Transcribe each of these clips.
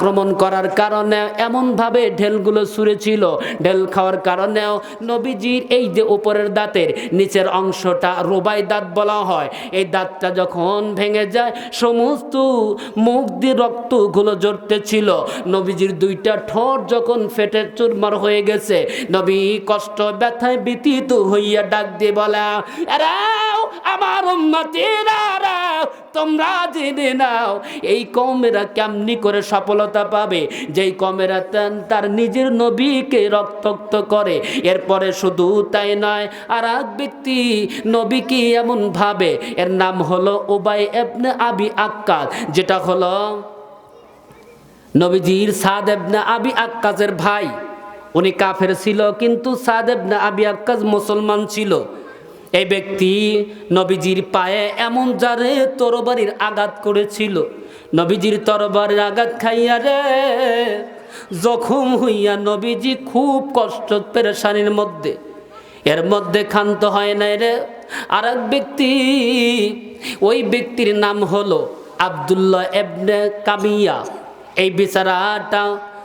আক্রমণ করার কারণে এমনভাবে ঢেলগুলো ছুঁড়েছিল ঢেল খাওয়ার কারণেও নবীজির এই যে উপরের দাঁতের নিচের অংশটা রোবাই দাঁত বলা হয় এই দাঁতটা যখন ভেঙে যায় সমস্ত মুখ দিয়ে রক্তগুলো জড়তে ছিল। নবীজির দুইটা ঠোঁট যখন ফেটে চুরমার হয়ে গেছে নবী কষ্ট ব্যথায় ব্যতীত হইয়া ডাক দিয়ে বলা "এরাও, আমার উম্মতিরা, তোমরা জেনে নাও, এই কমেরা কেমনি করে সফলতা পাবে? যেই কমেরা তার নিজের নবীকে রক্তাক্ত করে। এরপরে শুধু তাই নয় আর এক ব্যক্তি নবীকে এমন ভাবে? এর নাম হলো ওবাই এবনে আবি আক্কাল যেটা হলো নবীজির সাদ এবনে আবি আক্কাজের ভাই। উনি কাফের ছিল, কিন্তু সাদ এবনে আবি আক্কাজ মুসলমান ছিল। এই ব্যক্তি নবীজির পায়ে এমন যারে তরবারির আঘাত করেছিল। নবীজির তরবারির আঘাত খাইয়া রে, জখম হইয়া নবীজি খুব কষ্ট পেরেশানির মধ্যে। এর মধ্যে ক্ষান্ত হয় নাই রে। আর এক ব্যক্তি, ওই ব্যক্তির নাম হলো আবদুল্লাহ এবনে কামিয়া। এই বিচারাটা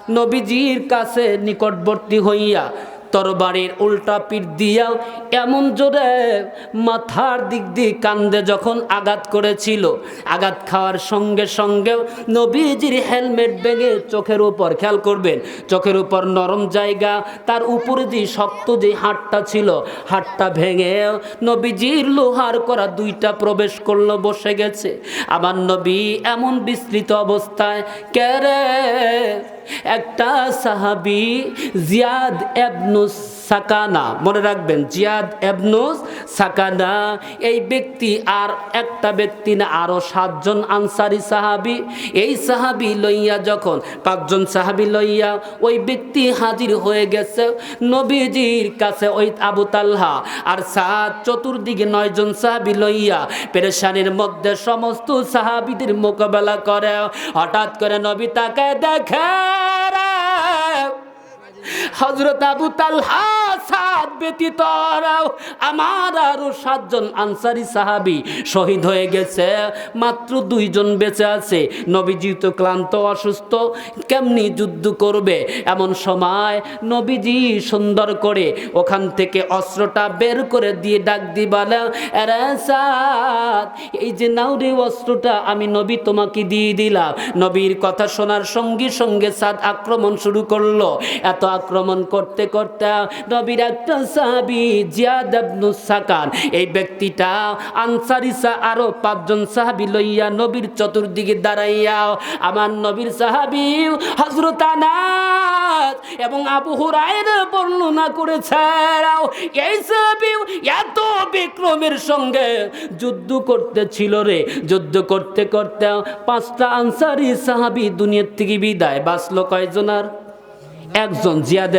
নবীজির কাছে নিকটবর্তী হইয়া তরবারির উল্টা পিঠ দিয়া এমন জোরে মাথার দিক দিয়ে কান্দে যখন আঘাত করেছিল। আঘাত খাওয়ার সঙ্গে সঙ্গেও নবীজির হেলমেট ভেঙে চোখের উপর, খেয়াল করবেন, চোখের উপর নরম জায়গা, তার উপরে যে শক্ত যে হাটটা ছিল হাটটা ভেঙে নবীজির লোহার করা দুইটা প্রবেশ করল, বসে গেছে। আমার নবী এমন বিস্তৃত অবস্থায় কেরে একটা সাহাবি জিয়াদ এবনুস সাকানা, মনে রাখবেন, জিয়াদ এবনুস সাকানা, এই ব্যক্তি আর একটা ব্যক্তি না, আরও সাতজন আনসারি সাহাবি এই সাহাবি লইয়া যখন, পাঁচজন সাহাবি লইয়া ওই ব্যক্তি হাজির হয়ে গেছে নবীজির কাছে ওই আবু তাল্হা আর সাত চতুর্দিকে নয়জন সাহাবি লইয়া পেরেশানির মধ্যে সমস্ত সাহাবিদের মোকাবেলা করে হঠাৎ করে নবী তাকে দেখে। হজরত আবু তালহা সাত ব্যতীত আমার আরও সাতজন আনসারি সাহাবি শহীদ হয়ে গেছে। মাত্র দুইজন বেঁচে আছে। নবীজি তো ক্লান্ত, অসুস্থ, কেমনি যুদ্ধ করবে? এমন সময় নবীজি সুন্দর করে ওখান থেকে অস্ত্রটা বের করে দিয়ে ডাক দিবালা এরা এই যে নাউরি অস্ত্রটা, আমি নবী তোমাকে দিয়ে দিলাম। নবীর কথা শোনার সঙ্গে সঙ্গে সাদ আক্রমণ শুরু করল। এত আক্রমণ করতে করতে নবীর একটা সাহাবি জিয়াদ আবনু সাকান। এই ব্যক্তিটা আনসারি সা আরও পাঁচজন সাহাবি লইয়া নবীর চতুর্দিকে দাঁড়াইয়া, আমার নবীর সাহাবি হজরত আনাস এবং আবু হুরায়র বর্ণনা করেছে এই সাহাবি এত বিক্রমের সঙ্গে যুদ্ধ করতে ছিল রে। যুদ্ধ করতে করতে পাঁচটা আনসারি সাহাবি দুনিয়ার থেকে বিদায় বাঁচলো কয়জনার একজন জিয়াদ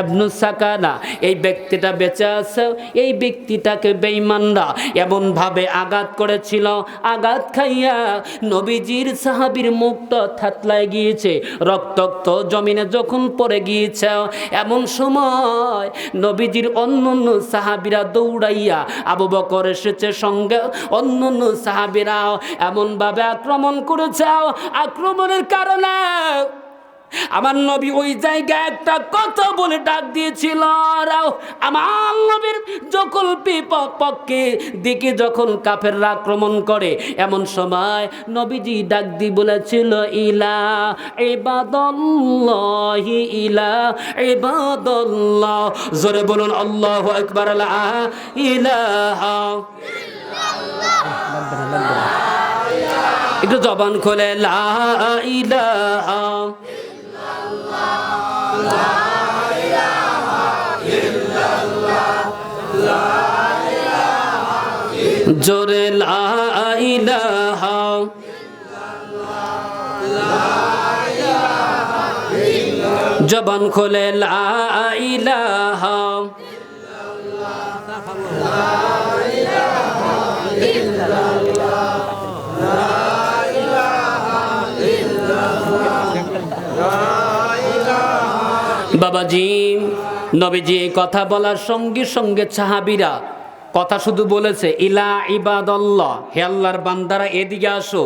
এবনে সাকানা, এই ব্যক্তিটা বেঁচে আছে, এই ব্যক্তিটাকে বেঈমানরা এমনভাবে আঘাত করেছিল। আঘাত খাইয়া নবীজির সাহাবির মুখটা থাতলায় গিয়েছে, রক্তাক্ত জমিনে যখন পড়ে গিয়েছে, এমন সময় নবীজির অন্য অন্য সাহাবিরা দৌড়াইয়া আবু বকর এসেছে সঙ্গে। অন্য অন্য সাহাবিরাও এমনভাবে আক্রমণ করেছে, আক্রমণের কারণে আমার নবী ওই জায়গায় একটা কথা বলে ডাক দিয়েছিল, রাও, আমার নবীর যখন পক্ষে দিকে যখন কাফের আক্রমণ করে, এমন সময় নবীজি ডাক দি বলেছিল, ইলা ইবাদল্লাহি, ইলা ইবাদল্লাহ। জোরে বলুন, আল্লাহু আকবার, লা ইলাহা একটু জবান খোলে, লা ইলাহা জোরে জবান খোলে লা ইলাহা বাবাজি, নবীজি এই কথা বলার সঙ্গে সঙ্গে সাহাবিরা কথা শুধু বলেছে, ইলা ইবাদল্লাহ, হে আল্লাহর বান্দারা, এদিকে আসো।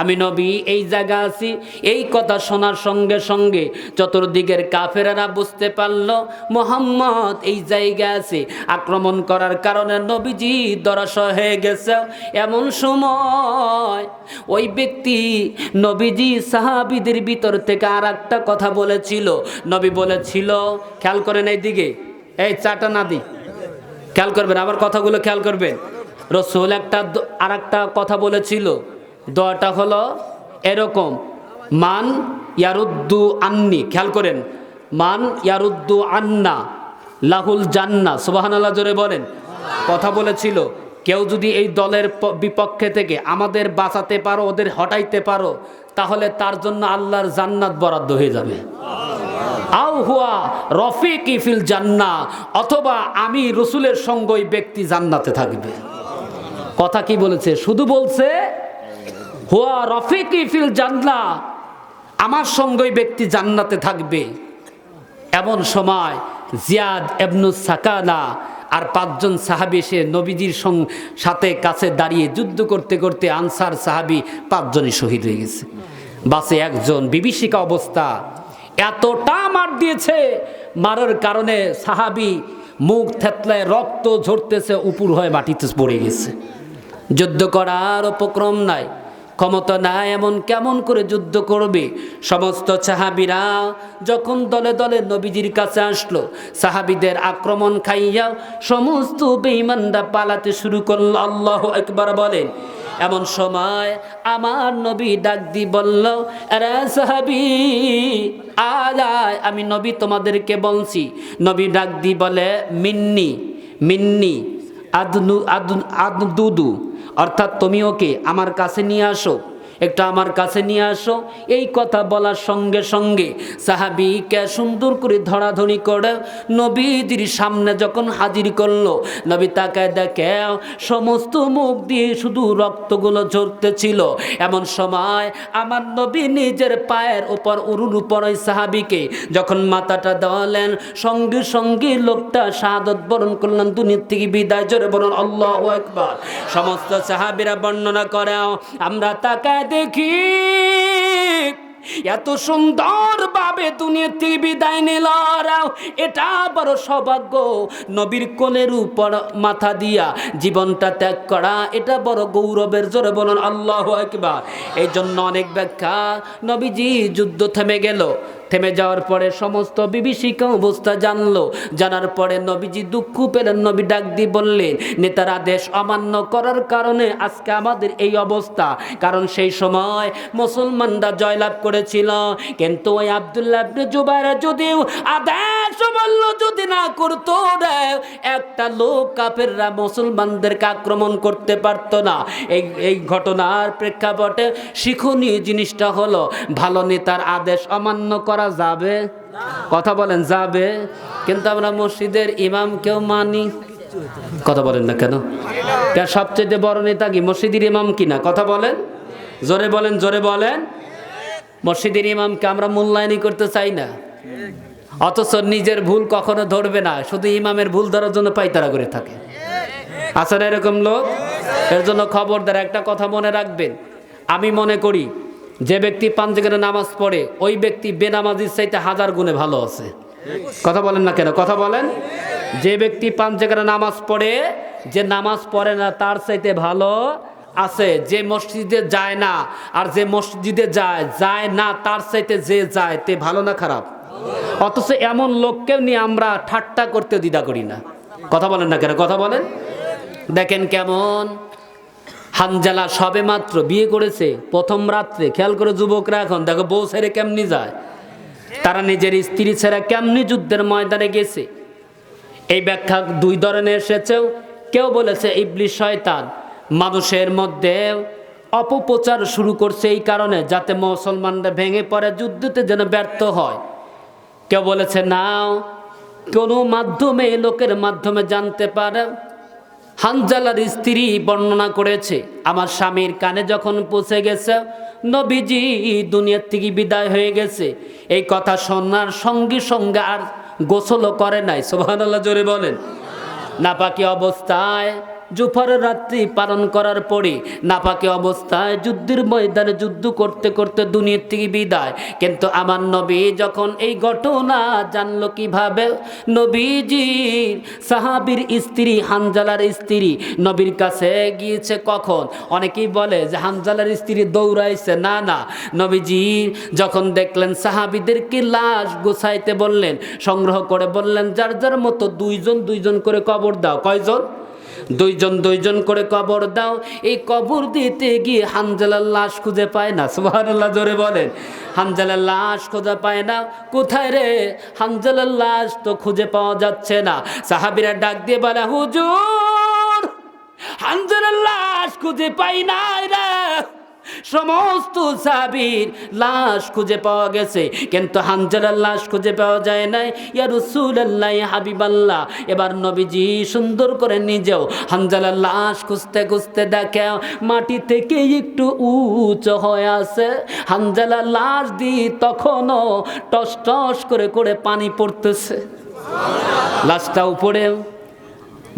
আমি নবী, এই জায়গা আছি। এই কথা শোনার সঙ্গে সঙ্গে চতুর্দিকের কাফেরারা বুঝতে পারল, মোহাম্মদ এই জায়গায় আছে। আক্রমণ করার কারণে নবীজি দরাস হয়ে গেছে। এমন সময় ওই ব্যক্তি নবীজি সাহাবিদের ভিতর থেকে আর একটা কথা বলেছিল। নবী বলেছিল, খেয়াল করেন এই দিকে এই চাটা না দি। খেয়াল করবেন, আমার কথাগুলো খেয়াল করবেন। রসুল একটা আর একটা কথা বলেছিল দোয়াটা হলো এরকম, মান ইয়ারুদ্দু আন্নি, খেয়াল করেন, মান ইয়ারুদ্দু আন্না লাহুল জান্না সুবাহান আল্লাহ জোরে বলেন। কথা বলেছিল, কেউ যদি এই দলের বিপক্ষে থেকে আমাদের বাঁচাতে পারো, ওদের হটাইতে পারো, তাহলে তার জন্য আল্লাহর জান্নাত বরাদ্দ হয়ে যাবে। আও হুয়া রফিক ইফিল জান্না, অথবা আমি রসুলের সঙ্গ ওই ব্যক্তি জান্নাতে থাকবে। কথা কি বলেছে? শুধু বলছে হুয়া রফিক ইফিল জান্না আমার সঙ্গে ব্যক্তি জান্নাতে থাকবে। এমন সময় জিয়াদ এবনু সাকানা আর পাঁচজন সাহাবি সে নবীজির সাথে কাছে দাঁড়িয়ে যুদ্ধ করতে করতে আনসার সাহাবি পাঁচজনই শহীদ হয়ে গেছে। বাসে একজন বিভীষিকা অবস্থা এতটা মার দিয়েছে, মারার কারণে সাহাবি মুখ থেতলায় রক্ত ঝরতেছে, উপুর হয়ে মাটিতে পড়ে গেছে। যুদ্ধ করার উপক্রম নাই। ক্ষমতা নাই, এমন কেমন করে যুদ্ধ করবে? সমস্ত সাহাবিরা যখন দলে দলে নবীজির কাছে আসলো, সাহাবিদের আক্রমণ খাইয়া সমস্ত বেঈমানরা পালাতে শুরু করল। আল্লাহ একবার বলেন, এমন সময় আমার নবী ডাক দি বলল, আরে সাহাবি আলায় আমি নবী তোমাদেরকে বলছি। নবী ডাক দি বলে, মিন্নি মিন্নি আদনু আদন আদুদু অর্থাৎ তুমি ওকে আমার কাছে নিয়ে আসো। একটু আমার কাছে নিয়ে আসো। এই কথা বলার সঙ্গে সঙ্গে সাহাবিকে সুন্দর করে ধরাধরি করে নবীদের সামনে যখন হাজির করল, নবী তাকায় দেখে সমস্ত মুখ দিয়ে শুধু রক্তগুলো ঝরতেছিল। এমন সময় আমার নবী নিজের পায়ের উপর উরুর উপর ওই সাহাবিকে যখন মাথাটা দেওয়ালেন সঙ্গে সঙ্গে লোকটা শাহাদত বরণ করলেন, দুনিয়ার থেকে বিদায় জোরে বলুন আল্লাহ একবার সমস্ত সাহাবিরা বর্ণনা করে আমরা তাকায় দেখি। এত সুন্দর ভাবে দুনিয়াতে বিদায় নিলারাও, এটা বড় সৌভাগ্য। নবীর কোলের উপর মাথা দিয়া জীবনটা ত্যাগ করা, এটা বড় গৌরবের জোরে বলুন, আল্লাহ একবার এই জন্য অনেক ব্যাখ্যা, নবীজি যুদ্ধ থেমে গেল। থেমে যাওয়ার পরে সমস্ত বিভীষিকা অবস্থা জানলো। জানার পরে নবীজি দুঃখ পেলেন। নবী ডাক দিয়ে বললেন, নেতার আদেশ অমান্য করার কারণে আজকে আমাদের এই অবস্থা। কারণ সেই সময় মুসলমানরা জয়লাভ করেছিল। কিন্তু ওই আবদুল্লাহ জুবাইরা যদিও আদেশ বলল যদি না করতো রে, একটা লোক কাফেররা মুসলমানদেরকে আক্রমণ করতে পারতো না। এই এই ঘটনার প্রেক্ষাপটে শিক্ষণীয় জিনিসটা হলো, ভালো নেতার আদেশ অমান্য করা যাবে? কথা বলেন, যাবে। কিন্তু আমরা মসজিদের ইমামকেও মানি। কথা বলেন না কেন? কেন সবচেয়ে বড় নেতা কি? মসজিদের ইমাম কি না? কথা বলেন। জোরে বলেন জোরে বলেন। মসজিদের ইমামকে আমরা মূল্যায়নই করতে চাই না। অথচ নিজের ভুল কখনো ধরবে না, শুধু ইমামের ভুল ধরার জন্য পাইতারা করে থাকে। আছে না এরকম লোক? এর জন্য খবরদার, একটা কথা মনে রাখবেন। আমি মনে করি, যে ব্যক্তি পাঞ্জেগানে নামাজ পড়ে, ওই ব্যক্তি বেনামাজির চাইতে হাজার গুণে ভালো আছে। কথা বলেন না কেন? কথা বলেন। যে ব্যক্তি পাঞ্জেগানে নামাজ পড়ে, যে নামাজ পড়ে না, তার চাইতে ভালো আছে। যে মসজিদে যায় না, আর যে মসজিদে যায় যায় না, তার চাইতে যে যায়, তে ভালো না খারাপ? অথচ এমন লোককে নিয়ে আমরা ঠাট্টা করতে দ্বিধা করি না। কথা বলেন না কেন? কথা বলেন। দেখেন কেমন। হানজালা সবে মাত্র বিয়ে করেছে, প্রথম রাত্রে। খেয়াল করে যুবকরা এখন। দেখো বউ ছেড়ে কেমনি যায়? তারা নিজের স্ত্রী ছেড়ে কেমনি যুদ্ধের ময়দানে গেছে? এই ব্যাখ্যা দুই ধরনের এসেছেও। কেউ বলেছে ইবলিশ শয়তান। মানুষের মধ্যে অপপ্রচার শুরু করছে এই কারণে, যাতে মুসলমানরা ভেঙে পড়ে, যুদ্ধতে যেন ব্যর্থ হয়। কেউ বলেছে, নাও, কোনো মাধ্যমে লোকের মাধ্যমে জানতে পারে। হানজালার স্ত্রী বর্ণনা করেছে, আমার স্বামীর কানে যখন পৌঁছে গেছে, নবীজি দুনিয়ার থেকে বিদায় হয়ে গেছে। এই কথা শোনার সঙ্গে সঙ্গে আর গোসলও করে নাই। সোহানাল্লাহ জোরে বলেন। নাপাকি অবস্থায় জুফারের রাত্রি পালন করার পরে নাপাকে অবস্থায় যুদ্ধের ময়দানে যুদ্ধ করতে করতে দুনিয়ার থেকে বিদায়। কিন্তু আমার নবী যখন এই ঘটনা জানলো কীভাবে, নবীজির সাহাবির স্ত্রী, হানজালার স্ত্রী নবীর কাছে গিয়েছে কখন? অনেকেই বলে যে হানজালার স্ত্রী দৌড়াইছে। না না। নবীজি যখন দেখলেন, সাহাবিদেরকে লাশ গোছাইতে বললেন, সংগ্রহ করে বললেন, যার যার মতো দুইজন দুইজন করে কবর দাও। কয়জন? দুইজন দুইজন করে কবর দাও। এই কবর দিতে গিয়ে হানজালার লাশ খুঁজে পায় না। সুবহানাল্লাহ, জোরে বলেন। হানজালার লাশ খুঁজে পায় না। কোথায় রে? হানজালার লাশ তো খুঁজে পাওয়া যাচ্ছে না। সাহাবিরা ডাক দিয়ে বলে, হুজুর হানজালার লাশ খুঁজে পাই না রে। সমস্ত সাবির লাশ খুঁজে পাওয়া গেছে। কিন্তু হানজালার লাশ খুঁজে পাওয়া যায় নাই। ইয়া রসুল্লাহ হাবিবাল্লাহ। এবার নবীজি সুন্দর করে নিজেও হানজালার লাশ খুঁজতে খুঁজতে দেখে মাটি থেকে একটু উঁচু হয়ে আছে। হানজালার লাশ দি তখনও টস টস করে করে পানি পড়তেছে। লাশটা উপরে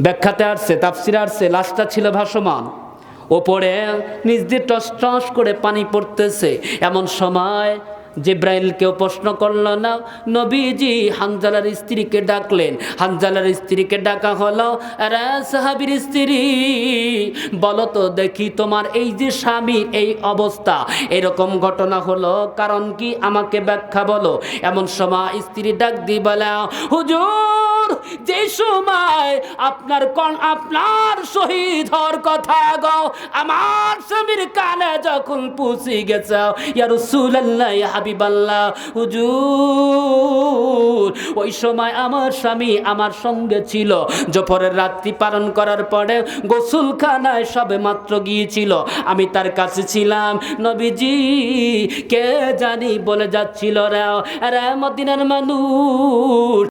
ব্যাখ্যাতে আসছে, তাফসিরে আসছে, লাশটা ছিল ভাসমান। ওপরে নিজ দিয়ে টস টস করে পানি পড়তেছে। এমন সময় জিব্রাইলকেও প্রশ্ন করল, না, নবীজি হানজালার স্ত্রীকে ডাকলেন। হানজালার স্ত্রীকে ডাকা হলো, আরে সাহাবির স্ত্রী, বলো তো দেখি তোমার এই যে স্বামীর এই অবস্থা। এরকম ঘটনা হলো, কারণ কি আমাকে ব্যাখ্যা বলো? এমন সময় স্ত্রী ডাক দি বলা, হুজুর যে সময় আপনার আপনার শহীদ হওয়ার কথা গো, আমার স্বামীর কানে যখন পুষি গেছে, ইয়া রাসূলুল্লাহ, ইয়া হাবিবাল্লাহ ওই সময় আমার স্বামী আমার সঙ্গে ছিল। জোপরের রাত্রি পালন করার পরে গোসলখানায় সবে মাত্র গিয়েছিল। আমি তার কাছে ছিলাম, নবীজি, কে জানি বলে যাচ্ছিল রে রে মদিনার মানুষ।